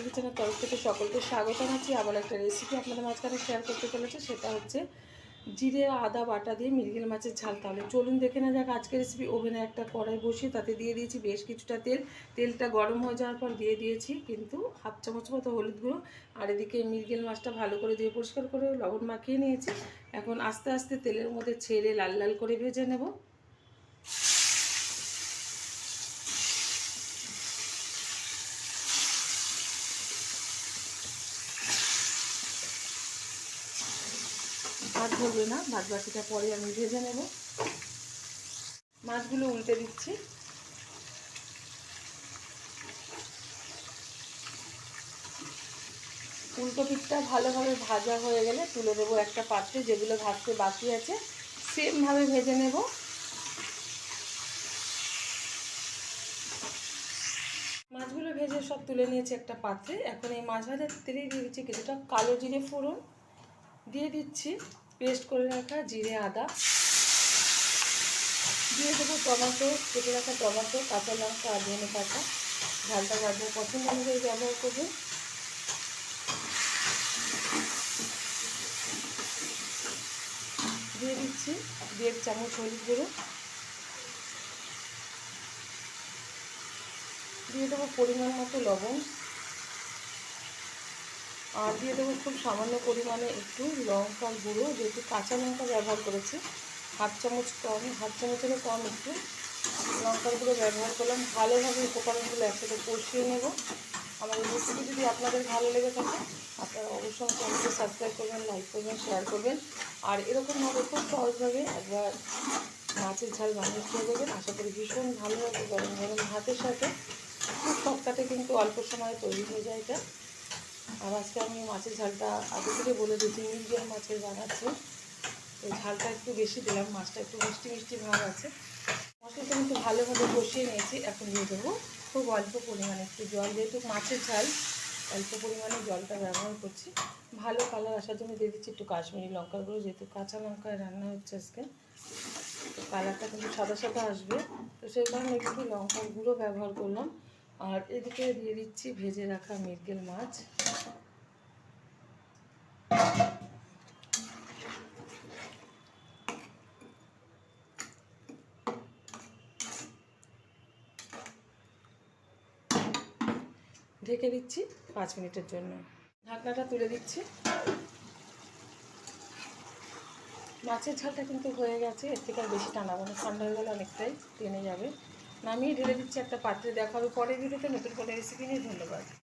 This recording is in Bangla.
সবাইকে স্বাগত জানাচ্ছি। আবার একটা রেসিপি আপনাদের মাঝখানে শেয়ার করতে চলেছে, সেটা হচ্ছে জিরে, আদা, বাটা দিয়ে মিরগেল মাছের ঝাল। তাহলে চলুন দেখে না যাক আজকের রেসিপি ওভেনে একটা কড়াই বসিয়ে তাতে দিয়ে দিয়েছি বেশ কিছুটা তেল। তেলটা গরম হয়ে যাওয়ার পর দিয়ে দিয়েছি কিন্তু হাফ চামচ মতো হলুদ গুঁড়ো। আর এদিকে মিরগেল মাছটা ভালো করে দিয়ে পরিষ্কার করে লবণ মাখিয়ে নিয়েছি। এখন আস্তে আস্তে তেলের মধ্যে ছেড়ে লাল লাল করে ভেজে নেব। ভাত ধরবে না ভাত বাকিটা পরে আমি ভেজে নেব। মাছগুলো উল্টে দিচ্ছি। উল্টো ফুলকপিটা ভালোভাবে ভাজা হয়ে গেলে তুলে দেবো একটা পাত্রে, যেগুলো ভাজতে বাকি আছে, সেমভাবে ভেজে নেব। মাছগুলো ভেজে সব তুলে নিয়েছি একটা পাত্রে। এখন এই মাছ ভাজার তেলেই দিচ্ছি কিছুটা কালো জিরে ফোড়ন। দিয়ে দিচ্ছি পেস্ট করে রাখা জিরে, আদা। দিয়ে দেবো টমেটো, কেটে রাখা টমেটো, কাঁচা লঙ্কা, আর ধনে পাতা। ঝালটা যাদের পছন্দ অনুযায়ী ব্যবহার করবে। দিয়ে দিচ্ছি দেড় চামচ হলুদ গুঁড়ো। দিয়ে দেবো পরিমাণ মতো লবণ। আর দিয়ে দেবো খুব সামান্য পরিমাণে একটু লঙ্কার গুঁড়ো, যেহেতু কাঁচা লঙ্কা ব্যবহার করেছি। হাফ চামচ কম, হাফ চামচেরও কম একটু লঙ্কার গুঁড়ো ব্যবহার করলাম। ভালোভাবে উপকরণগুলো একসাথে কষিয়ে নেব। এই রেসিপি যদি আপনাদের ভালো লেগে থাকে, আপনারা অবশ্যই চ্যানেলকে সাবস্ক্রাইব করবেন লাইক করবেন শেয়ার করবেন। আর এরকমভাবে খুব সহজভাবে একবার মাছের ঝাল বানিয়ে খেয়ে দেবেন। আশা করি ভীষণ ভালো হবে গরম গরম ভাতের সাথে। খুব সপ্তাহে কিন্তু অল্প সময়ে তৈরি হয়ে যায় এটা। আর আজকে আমি মাছের ঝালটা আগে থেকে বলে দিচ্ছি মিডিয়াম মাছের বানাচ্ছি তো ঝালটা একটু বেশি দিলাম, মাছটা একটু মিষ্টি মিষ্টি ভাব আছে। মশলাটা কিন্তু ভালোভাবে কষিয়ে নিয়েছি, এখন দিয়ে দেবো। খুব অল্প পরিমাণে একটু জল, যেহেতু মাছের ঝাল, অল্প পরিমাণে জলটা ব্যবহার করছি। ভালো কালার আসার জন্য দিয়ে দিচ্ছি একটু কাশ্মীরি লঙ্কার গুঁড়ো, যেহেতু কাঁচা লঙ্কায় রান্না হচ্ছে আজকে। কালারটা কিন্তু সাদা সাদা আসবে। তো সেই কারণে একটু লঙ্কার গুঁড়ো ব্যবহার করলাম। আর এদিকে দিয়ে দিচ্ছি ভেজে রাখা মিরগেল মাছ। ঢেকে দিচ্ছি পাঁচ মিনিটের জন্য। ঢাকনাটা তুলে দিচ্ছি। মাছের ঝালটা কিন্তু হয়ে গেছে, এর থেকে আর বেশি টানাবো না। ঠান্ডা হয়ে গেলে অনেকটাই টেনে যাবে। নামিয়ে ঢেলে দিচ্ছি একটা পাত্রে। দেখা হবে পরের ভিডিওতে নতুন কোনো রেসিপি নিয়ে ধন্যবাদ।